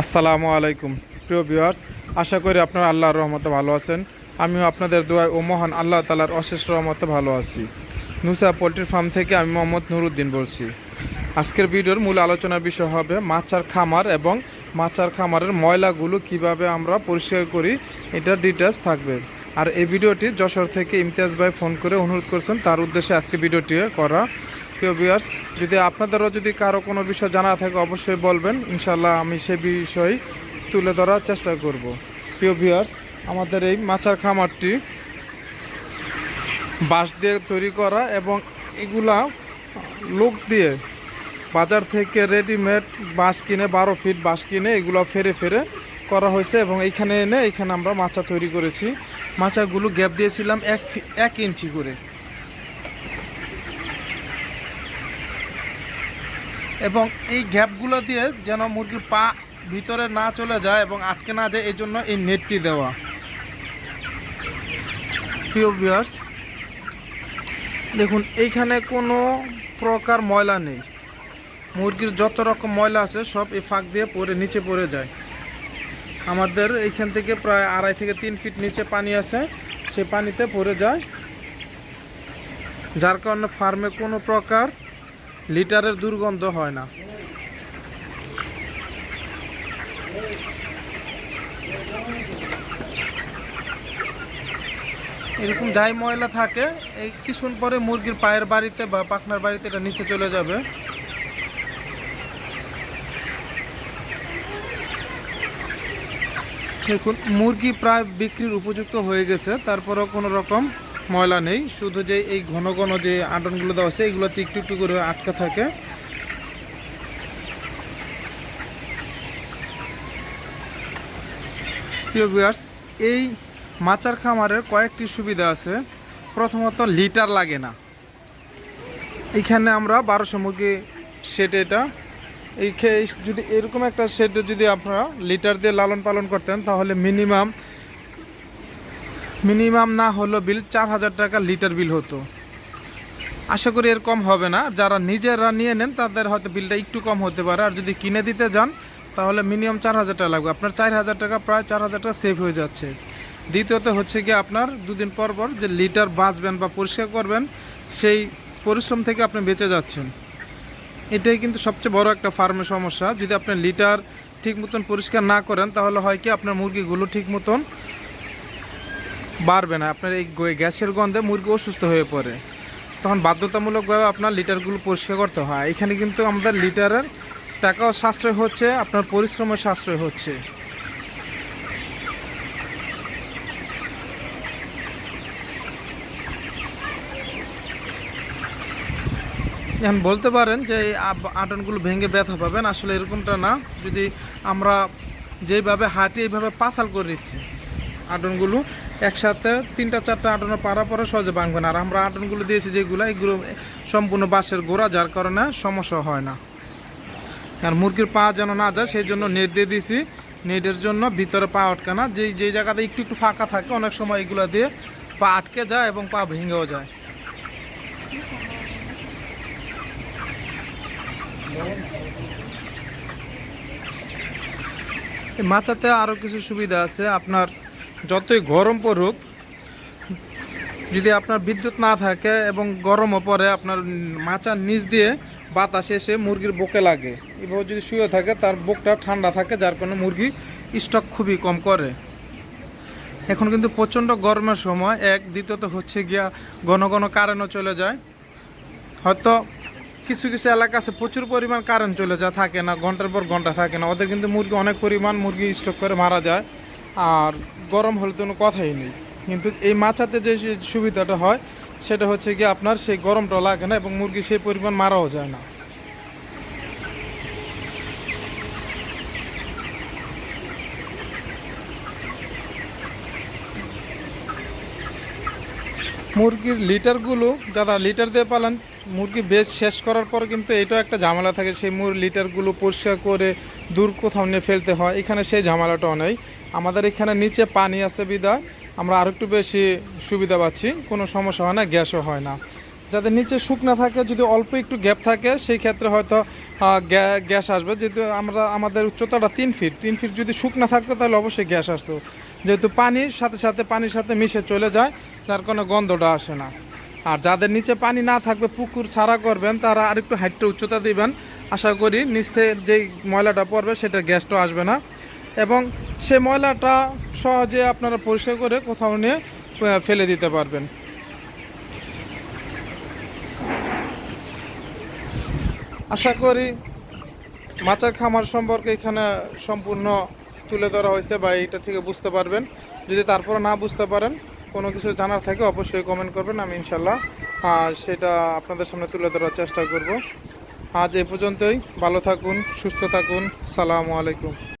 আসসালামু আলাইকুম। প্রিয় ভিউয়ার্স, আশা করি আপনারা আল্লাহর রহমতে ভালো আছেন। আমিও আপনাদের দোয়ায় ও মহান আল্লাহ তালার অশেষ রহমতে ভালো আছি। নুসা পোলট্রি ফার্ম থেকে আমি মোহাম্মদ নুরুদ্দিন বলছি। আজকের ভিডিওর মূল আলোচনার বিষয় হবে মাছার খামার এবং মাছার খামারের ময়লাগুলো কীভাবে আমরা পরিষ্কার করি, এটার ডিটেলস থাকবে। আর এই ভিডিওটি যশোর থেকে ইমতিয়াজ ভাই ফোন করে অনুরোধ করছেন, তার উদ্দেশ্যে আজকে ভিডিওটি করা। প্রিয় ভিউয়ার্স যদি আপনাদেরও যদি কারও কোনো বিষয় জানা থাকে, অবশ্যই বলবেন। ইনশাল্লাহ আমি সে বিষয় তুলে ধরার চেষ্টা করব। প্রিয় ভিউয়ার্স আমাদের এই মাছার খামারটি বাঁশ দিয়ে তৈরি করা এবং এগুলা লোক দিয়ে বাজার থেকে রেডিমেড বাঁশ কিনে, বারো ফিট বাঁশ কিনে এগুলো ফেরে ফেরে করা হয়েছে এবং এইখানে এনে এখানে আমরা মাছা তৈরি করেছি। মাচাগুলো গ্যাপ দিয়েছিলাম এক এক ইঞ্চি করে। এবং এই গ্যাপগুলো দিয়ে যেন মুরগির পা ভিতরে না চলে যায় এবং আটকে না যায়, এই জন্য এই নেটটি দেওয়া। প্রিয় ভিউয়ার্স দেখুন, এইখানে কোনো প্রকার ময়লা নেই। মুরগির যত রকম ময়লা আছে, সব এই ফাঁক দিয়ে পরে নিচে পড়ে যায়। আমাদের এইখান থেকে প্রায় আড়াই থেকে তিন ফিট নিচে পানি আছে, সে পানিতে পড়ে যায়। যার কারণে ফার্মে কোনো প্রকার লিটারের দুর্গন্ধ হয় না। এরকম যাই ময়লা থাকে, এই কিছুক্ষণ পরে মুরগির পায়ের বাড়িতে বা পাখনার বাড়িতে এটা নিচে চলে যাবে। দেখুন, মুরগি প্রায় বিক্রির উপযুক্ত হয়ে গেছে, তারপরেও কোনো রকম ময়লা নেই, শুধু যে এই ঘন ঘন যে আটনগুলো দেওয়া আছে, এগুলোতে একটু একটু করে আটকা থাকে। এই মাচার খামারের কয়েকটি সুবিধা আছে। প্রথমত, লিটার লাগে না। এখানে আমরা বারোশো মুরগি সেট এটা। এই যদি এরকম একটা শেডে যদি আপনারা লিটার দিয়ে লালন পালন করতেন, তাহলে মিনিমাম মিনিমাম না হলো বিল চার হাজার টাকা লিটার বিল হতো। আশা করি এর কম হবে না। যারা নিজেরা নিয়ে নেন, তাদের হয়তো বিলটা একটু কম হতে পারে। আর যদি কিনে দিতে যান, তাহলে মিনিমাম চার হাজার টাকা লাগবে। আপনার চার হাজার টাকা, প্রায় চার হাজার টাকা সেভ হয়ে যাচ্ছে। দ্বিতীয়ত হচ্ছে কি, আপনার দুদিন পর পর যে লিটার বাঁচবেন বা পরিষ্কার করবেন, সেই পরিশ্রম থেকে আপনি বেঁচে যাচ্ছেন। এটাই কিন্তু সবচেয়ে বড় একটা ফার্মের সমস্যা। যদি আপনি লিটার ঠিক মতন পরিষ্কার না করেন, তাহলে হয় কি, আপনার মুরগিগুলো ঠিক মতন বাড়বে না। আপনার এই গ্যাসের গন্ধে মুরগি অসুস্থ হয়ে পড়ে। তখন বাধ্যতামূলকভাবে আপনার লিটারগুলো পরিষ্কার করতে হয়। এখানে কিন্তু আমাদের লিটারের টাকাও সাশ্রয় হচ্ছে, আপনার পরিশ্রমের সাশ্রয় হচ্ছে। এখন বলতে পারেন যে এই আটনগুলো ভেঙে ব্যথা পাবেন। আসলে এরকমটা না। যদি আমরা যেইভাবে হাঁটি, এইভাবে পাতাল করে দিচ্ছি আটনগুলো একসাথে তিনটা, চারটা আটনে পারা পরে সহজে ভাঙবে না। আর আমরা আটনগুলো দিয়েছি যেগুলো, এগুলো সম্পূর্ণ বাঁশের গোড়া, যার কারণে সমস্যা হয় না। আর মুরগির পা যেন না যায়, সেই জন্য নেট দিয়ে দিয়েছি। নেটের জন্য ভিতরে পা আটকে না। যেই যেই জায়গাতে একটু একটু ফাঁকা থাকে, অনেক সময় এগুলো দিয়ে পা আটকে যায় এবং পা ভেঙেও যায়। মাচাতে আরও কিছু সুবিধা আছে। আপনার যতই গরম পড়ুক, যদি আপনার বিদ্যুৎ না থাকে এবং গরমও পড়ে, আপনার মাচার নিচ দিয়ে বাতাস এসে মুরগির বুকে লাগে। এভাবে যদি শুয়ে থাকে, তার বুকটা ঠান্ডা থাকে, যার কারণে মুরগি স্টক খুবই কম করে। এখন কিন্তু প্রচণ্ড গরমের সময়, এক, দ্বিতীয়ত হচ্ছে গিয়া ঘন ঘন কারেন্টও চলে যায়। হয়তো কিছু কিছু এলাকা আছে, প্রচুর পরিমাণ কারেন্ট চলে যায়, থাকে না, ঘণ্টার পর ঘণ্টা থাকে না। ওদের কিন্তু মুরগি অনেক পরিমাণ মুরগি স্টক করে মারা যায়। আর গরম হলে কোনো কথাই নেই। কিন্তু এই মাছাতে যে সুবিধাটা হয়, সেটা হচ্ছে কি আপনার সেই গরমটা লাগে না এবং মুরগি সেই পরিমাণ মারাও যায় না। মুরগির লিটারগুলো যারা লিটার দিয়ে পালান, মুরগি বেশ শেষ করার পর কিন্তু এটাও একটা ঝামেলা থাকে, সেই মুর লিটারগুলো পরিষ্কার করে দূর কোথাও নিয়ে ফেলতে হয়। এখানে সেই ঝামেলাটাও নেই। আমাদের এখানে নিচে পানি আছে বিদায়। আমরা আরেকটু বেশি সুবিধা পাচ্ছি। কোনো সমস্যা হয় না, গ্যাসও হয় না। যাদের নিচে শুকনা থাকে, যদি অল্প একটু গ্যাপ থাকে, সেই ক্ষেত্রে হয়তো গ্যা- গ্যাস আসবে। যেহেতু আমরা, আমাদের উচ্চতাটা তিন ফিট। তিন ফিট যদি শুকনা থাকতো, তাহলে অবশ্যই গ্যাস আসতো। যেহেতু পানির সাথে সাথে, পানির সাথে মিশে চলে যায়, তার কোনো গন্ধটা আসে না। আর যাদের নিচে পানি না থাকবে, পুকুর ছাড়া করবেন, তারা আরেকটু হাইটটা উচ্চতা দিবেন। আশা করি নিচে যেই ময়লাটা পড়বে সেটা গ্যাসটাও আসবে না। এবং সে ময়লাটা সহজে আপনারা পরিষ্কার করে কোথাও নিয়ে ফেলে দিতে পারবেন। আশা করি মাছের খামার সম্পর্কে এখানে সম্পূর্ণ তুলে ধরা হয়েছে বা এইটা থেকে বুঝতে পারবেন। যদি তারপরে না বুঝতে পারেন, কোনো কিছু জানার থাকে অবশ্যই কমেন্ট করবেন। আমি ইনশাল্লাহ সেটা আপনাদের সামনে তুলে ধরার চেষ্টা করব। আজ এ পর্যন্তই। ভালো থাকুন, সুস্থ থাকুন। সালামু আলাইকুম।